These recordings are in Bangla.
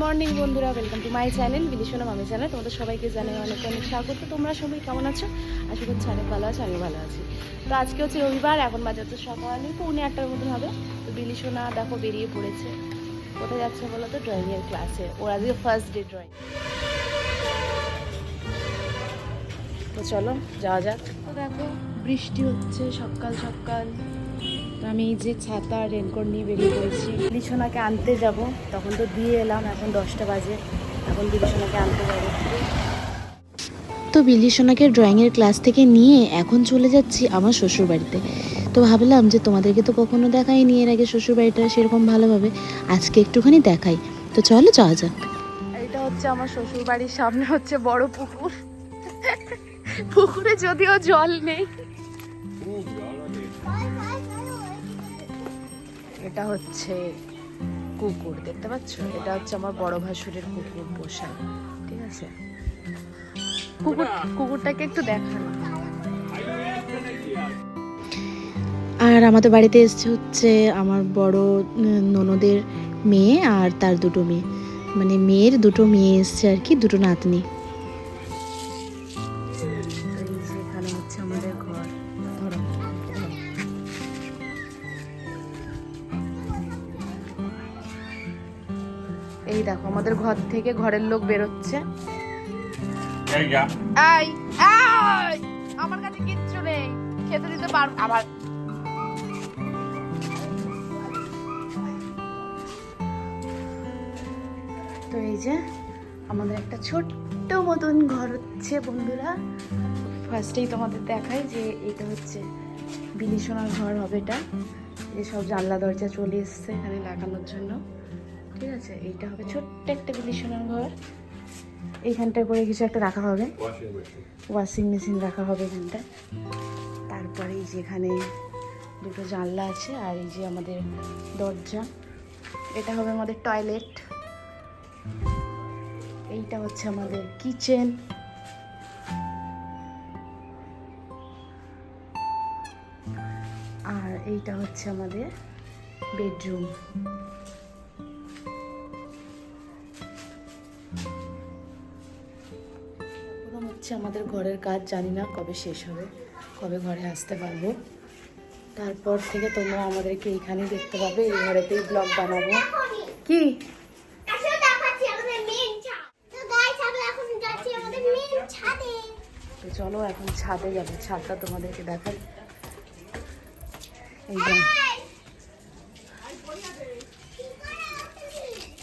মর্নিং বন্ধুরা ওয়েলকাম টু মাই চ্যানেল বিলিশনা মামি চ্যানেল তোমাদের সবাইকে জানাই অনেক অনেক স্বাগত। তোমরা সবাই কেমন আছো? আশা করছি অনেক ভালো আছো আমি ভালো আছি। তো আজকে হচ্ছে রবিবার, এখন বাজার তো সকালে পৌনে আটটার মতন হবে। তো বিলিশনা দেখো বেরিয়ে পড়েছে। কোথায় যাচ্ছে বলো তো? ড্রয়িংয়ের ক্লাসে ওর আজকে ফার্স্ট ডে ড্রয়িং তো চলো, যাওয়া যাক। তো দেখো, বৃষ্টি হচ্ছে সকাল সকাল। তো আমি এই যে ছাতা রেনকোট নিয়ে বেরিয়ে পড়েছি। বিলিশোনাকে আনতে যাব। তখন তো দিয়ে এলাম এখন দশটা বাজে। এখন বিলিশোনাকে আনতে যাব। তো বিলি সোনাকে ড্রয়িংয়ের ক্লাস থেকে নিয়ে এখন চলে যাচ্ছি আমার শ্বশুর বাড়িতে তো ভাবলাম যে তোমাদেরকে তো কখনো দেখাইনি এর আগে শ্বশুর বাড়িটা সেরকম ভালোভাবে। আজকে একটুখানি দেখাই। তো চলো যাওয়া যাক। এটা হচ্ছে আমার শ্বশুর বাড়ির সামনে হচ্ছে বড় পুকুর। পুকুরে যদিও জল নেই। এটা হচ্ছে কুকুর, দেখতে পাচ্ছ? এটা হচ্ছে আমার বড় ভাসুরের কুকুর পোষা, ঠিক আছে? কুকুর, কুকুরটাকে একটু দেখানো। আর আমাদের বাড়িতে এসছে হচ্ছে আমার বড় ননদের মেয়ে আর তার দুটো মেয়ে। মানে মেয়ের দুটো মেয়ে এসছে আর কি, দুটো নাতনি। ঘর থেকে ঘরের লোক বেরোচ্ছে। যা। আমার কাছে কিচ্ছু নেই। খেতে দিতে পার আবার তো এই যে আমাদের একটা ছোট্ট মতন ঘর হচ্ছে বন্ধুরা। ফার্স্টেই তোমাদের দেখাই যে এটা হচ্ছে বিলিসোনার ঘর হবে এটা। সব জানলা দরজা চলে এসছে এখানে লাগানোর জন্য। ঠিক আছে? এইটা হবে ছোট্ট একটা বিলিসোনার ঘর। এইখানটায় করে কিছু একটা রাখা হবে। ওয়াশিং মেশিন রাখা হবে এখানটায় তারপরে এই যে এখানে দুটো জানলা আছে আর এই যে আমাদের দরজা। এটা হবে আমাদের টয়লেট এইটা হচ্ছে আমাদের কিচেন আর এইটা হচ্ছে আমাদের বেডরুম আমাদের ঘরের কাজ, জানি না কবে শেষ হবে, কবে ঘরে আসতে পারব। তারপর থেকে তোমরা আমাদেরকে এইখানেই দেখতে পাবে, এই ঘরেতেই ব্লগ বানাবো। কি? তো চলো এখন ছাদে যাব, ছাদটা তোমাদেরকে দেখাই। এই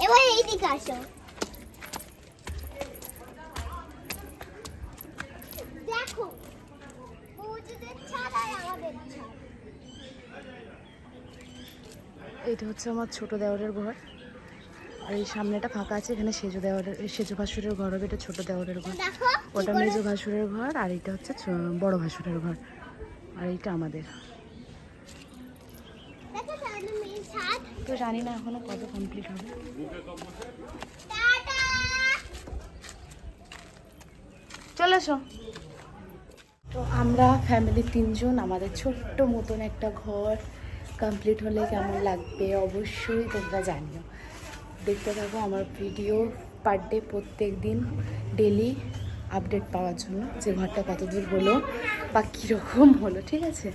এবার এইদিকে আসো দেখো ওদের এইটা হচ্ছে আমার ছোট দেওয়ারের ঘর। আর এই সামনেটা ফাঁকা আছে এখানে সেজু দেওরের সেজু ভাসুরের ঘর হবে এটা ছোট দেওয়ারের ঘর। ওটা মেজু ভাসুরের ঘর আর এটা হচ্ছে বড় ভাসুরের ঘর। আর এইটা আমাদের। তো জানি না এখনও কবে কমপ্লিট হবে। চলে এসো। তো আমরা ফ্যামিলি তিনজন, আমাদের ছোট্ট মতন একটা ঘর কমপ্লিট হলে কেমন লাগবে অবশ্যই তোমরা জানিও। দেখতে থাকো আমার ভিডিও পার ডে প্রত্যেক দিন ডেলি আপডেট পাওয়ার জন্য যে ঘরটা কত দূর হলো বা কীরকম হলো, ঠিক আছে?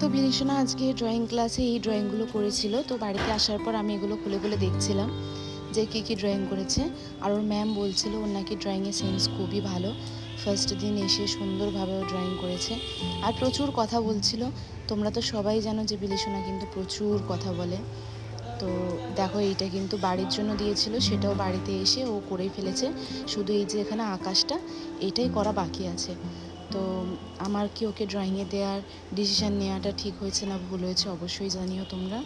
তো বিলিসোনা আজকে ড্রয়িং ক্লাসে এই ড্রয়িংগুলো করেছিল, তো বাড়িতে আসার পর আমি এগুলো খুলে খুলে দেখছিলাম। যে কী কী ড্রয়িং করেছে। আর ওর ম্যাম বলছিল ওর নাকি ড্রয়িংয়ের সেন্স খুবই ভালো। ফার্স্ট দিন এসে সুন্দরভাবে ও ড্রয়িং করেছে। আর প্রচুর কথা বলছিল। তোমরা তো সবাই জানো যে বিলিসোনা কিন্তু প্রচুর কথা বলে। তো দেখো এইটা কিন্তু বাড়ির জন্য দিয়েছিল, সেটাও বাড়িতে এসে ও করেই ফেলেছে। শুধু এই যে এখানে আকাশটা, এটাই করা বাকি আছে। তো আমার কি ওকে ড্রয়িংয়ে দেওয়ার ডিসিশন নেওয়াটা ঠিক হয়েছে না ভুল হয়েছে অবশ্যই জানিও তোমরা।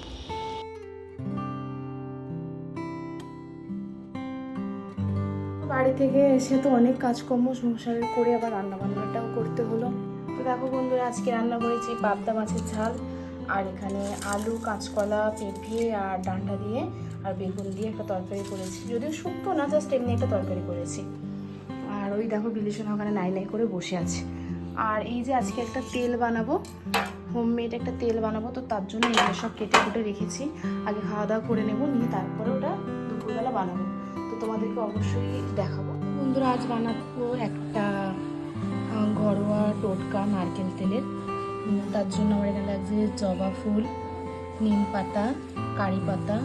বাড়ি থেকে এসে তো অনেক কাজকর্ম সংসারের করে আবার রান্না বান্নাটাও করতে হলো। তো দেখো বন্ধুরা, আজকে রান্না করেছি পাবদা মাছের ঝাল, আর এখানে আলু, কাঁচকলা, পেঁপে আর ডাঁটা দিয়ে আর বেগুন দিয়ে একটা তরকারি করেছি। যদিও শুক্তো না, জাস্ট এমনি একটা তরকারি করেছি। আর ওই দেখো বিলিশনা ওখানে নাই নাই করে বসে আছে। আর এই যে আজকে একটা তেল বানাবো হোমমেড একটা তেল বানাবো, তো তার জন্য এগুলো সব কেটে কুটে রেখেছি। আগে খাওয়া দাওয়া করে নেব, নিয়ে তারপরে ওটা দুপুরবেলা বানাবো। তোমাদেরকে অবশ্যই দেখাবো। বন্ধুরা, আজ বানাবো একটা ঘরোয়া টোটকা নারকেল তেলের। তার জন্য আমার এখানে লাগছে জবা ফুল, নিম পাতা, কারি পাতা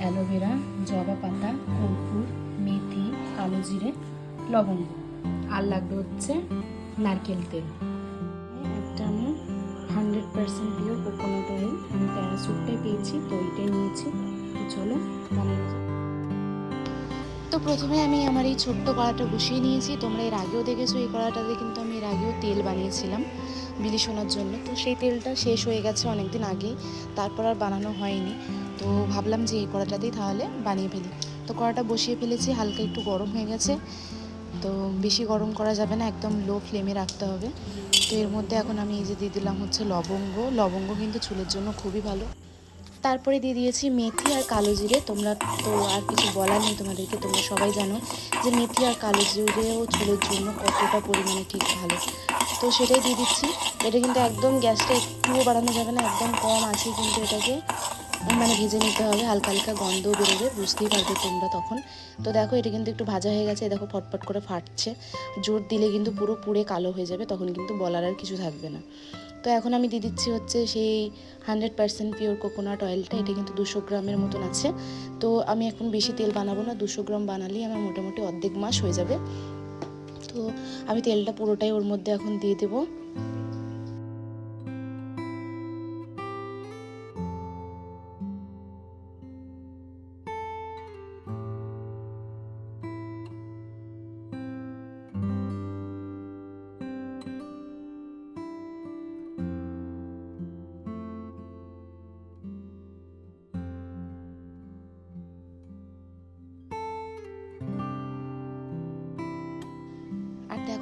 অ্যালোভেরা জবা পাতা, কর্পূর, মেথি, কালো জিরে, লবঙ্গ। আর লাগবে হচ্ছে নারকেল তেল। একটা আমার hundred percent pure coconut oil আমি প্যারাসুটটাই পেয়েছি তো ওইটাই নিয়েছি চলো বানানো যাক। তো প্রথমে আমি আমার এই ছোট্ট কড়াটা বসিয়ে নিয়েছি। তোমরা এর আগেও দেখেছ, এই কড়াটাতে কিন্তু আমি এর আগেও তেল বানিয়েছিলাম বিলি শোনার জন্য। তো সেই তেলটা শেষ হয়ে গেছে অনেক দিন আগেই, তারপর আর বানানো হয়নি। তো ভাবলাম যে এই কড়াটাতেই তাহলে বানিয়ে ফেলি। তো কড়াটা বসিয়ে ফেলেছি, হালকা একটু গরম হয়ে গেছে। তো বেশি গরম করা যাবে না, একদম লো ফ্লেমে রাখতে হবে। তো এর মধ্যে এখন আমি এই যে দিয়ে দিলাম হচ্ছে লবঙ্গ। লবঙ্গ কিন্তু চুলের জন্য খুবই ভালো। তারপরে দিয়ে দিয়েছি মেথি আর কালো জিরে। তোমরা তো আর কিছু বলার নেই তোমাদেরকে, তোমরা সবাই জানো যে মেথি আর কালো জিরেও ছোলোর জন্য কতটা পরিমাণে ঠিক ভালো। তো সেটাই দিয়ে দিচ্ছি। এটা কিন্তু একদম গ্যাসটা একটুও বাড়ানো যাবে না, একদম কম আছে কিন্তু এটাকে। মানে ভেজে নিতে হবে, হালকা হালকা গন্ধ বেরোবে, বুঝতেই পারবে তোমরা তখন। তো দেখো, এটা কিন্তু একটু ভাজা হয়ে গেছে দেখো ফটফট করে ফাটছে। জোর দিলে কিন্তু পুরো পুড়ে কালো হয়ে যাবে, তখন কিন্তু বলার আর কিছু থাকবে না। তো এখন আমি দিয়ে দিচ্ছি হচ্ছে সেই হান্ড্রেড পার্সেন্ট পিওর কোকোনাট অয়েলটা, এটা কিন্তু দুশো গ্রামের মতন আছে। তো আমি এখন বেশি তেল বানাবো না, দুশো গ্রাম বানালেই আমার মোটামুটি অর্ধেক মাস হয়ে যাবে। তো আমি তেলটা পুরোটাই ওর মধ্যে এখন দিয়ে দেবো।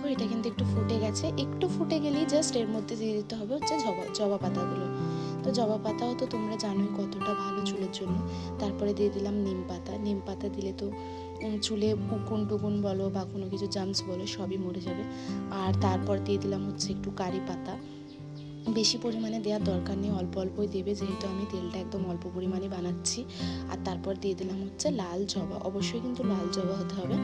দেখো, এটা কিন্তু একটু ফুটে গেছে। একটু ফুটে গেলেই জাস্ট এর মধ্যে দিয়ে দিতে হবে হচ্ছে জবা জবা পাতাগুলো। তো জবা পাতাও তো তোমরা জানোই কতটা ভালো চুলের জন্য। তারপরে দিয়ে দিলাম নিম পাতা। নিম পাতা দিলে তো চুলে উকুন টুকুন বলো বা কোনো কিছু জামস বলো, সবই মরে যাবে। আর তারপর দিয়ে দিলাম হচ্ছে একটু কারি পাতা। বেশি পরিমাণে দেওয়ার দরকার নেই, অল্প অল্পই দেবে। যেহেতু আমি তেলটা একদম অল্প পরিমাণে বানাচ্ছি। আর তারপর দিয়ে দিলাম হচ্ছে লাল জবা। অবশ্যই কিন্তু লাল জবা হতে হবে।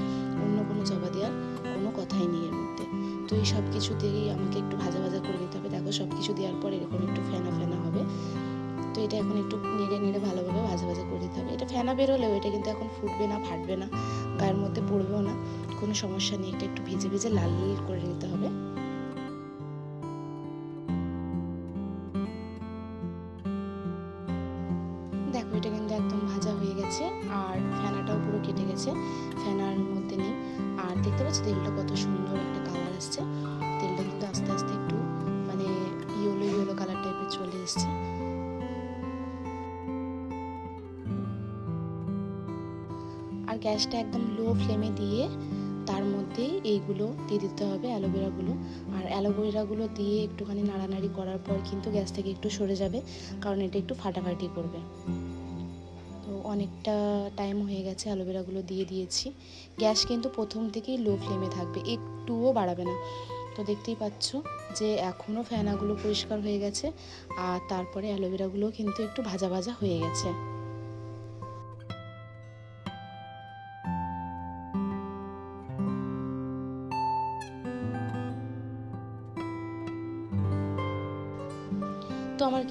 অন্য কোনো জবা দেওয়ার কোনো কথাই নেই এর মধ্যে। তো এই সব কিছু দিয়েই আমাকে একটু ভাজা ভাজা করে নিতে হবে। দেখো সব কিছু দেওয়ার পর এরকম একটু ফেনা ফেনা হবে। তো এটা এখন একটু নেড়ে নেড়ে ভালোভাবে ভাজা ভাজা করে দিতে হবে। এটা ফেনা বেরোলেও এটা কিন্তু এখন ফুটবে না, ফাটবে না গায়ের মধ্যে পড়বেও না। কোনো সমস্যা নেই। এটা একটু ভেজে ভেজে লাল লাল করে নিতে হবে। গ্যাসটা একদম লো ফ্লেমে দিয়ে তার মধ্যে এইগুলো দিয়ে দিতে হবে অ্যালোভেরাগুলো। আর অ্যালোভেরাগুলো দিয়ে একটুখানি নাড়ানাড়ি করার পর কিন্তু গ্যাস থেকে একটু সরে যাবে, কারণ এটা একটু ফাটাফাটি করবে। তো অনেকটা টাইম হয়ে গেছে অ্যালোভেরাগুলো দিয়ে দিয়েছি। গ্যাস কিন্তু প্রথম থেকেই লো ফ্লেমে থাকবে, একটুও বাড়াবে না। তো দেখতেই পাচ্ছ যে এখনও ফ্যানাগুলো পরিষ্কার হয়ে গেছে, আর তারপরে অ্যালোভেরাগুলো কিন্তু একটু ভাজা ভাজা হয়ে গেছে।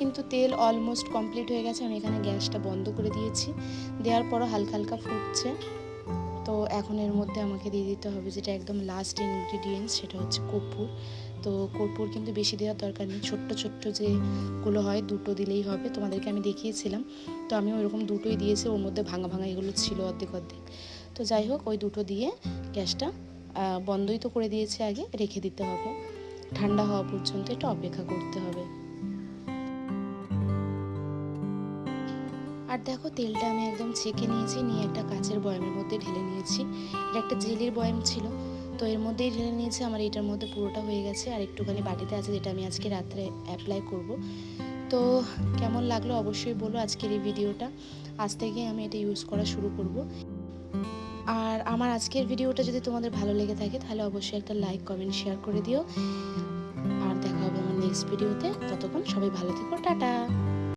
কিন্তু তেল অলমোস্ট কমপ্লিট হয়ে গেছে। আমি এখানে গ্যাসটা বন্ধ করে দিয়েছি। দেওয়ার পরও হালকা হালকা ফুটছে। তো এখন এর মধ্যে আমাকে দিয়ে দিতে হবে যেটা একদম লাস্ট ইনগ্রিডিয়েন্টস সেটা হচ্ছে কর্পূর। তো কর্পূর কিন্তু বেশি দেওয়ার দরকার নেই। ছোট্ট ছোট্ট যেগুলো হয়, দুটো দিলেই হবে। তোমাদেরকে আমি দেখিয়েছিলাম। তো আমি ওইরকম দুটোই দিয়েছি। ওর মধ্যে ভাঙা ভাঙা এগুলো ছিল অর্ধেক অর্ধেক। তো যাই হোক, ওই দুটো দিয়ে গ্যাসটা বন্ধই তো করে দিয়েছি আগে। রেখে দিতে হবে। ঠান্ডা হওয়া পর্যন্ত এটা অপেক্ষা করতে হবে। আর দেখো তেলটা আমি একদম ছেঁকে নিয়েছি, নিয়ে একটা কাচের বয়ামের মধ্যে ঢেলে নিয়েছি। এটা একটা জেলির বয়াম ছিল, তো এর মধ্যেই ঢেলে নিয়েছি, আমার এটার মধ্যে পুরোটা হয়ে গেছে। আর একটুখানি বাটিতে আছে যেটা আমি আজকে রাত্রে অ্যাপ্লাই করব। তো কেমন লাগল অবশ্যই বলো আজকের এই ভিডিওটা। আজ থেকে আমি এটা ইউজ করা শুরু করব। আর আমার আজকের ভিডিওটা যদি তোমাদের ভালো লেগে থাকে, তাহলে অবশ্যই একটা লাইক কমেন্ট শেয়ার করে দিও। আর দেখা হবে আমার নেক্সট ভিডিওতে ততক্ষণ সবাই ভালো থেকো, টাটা!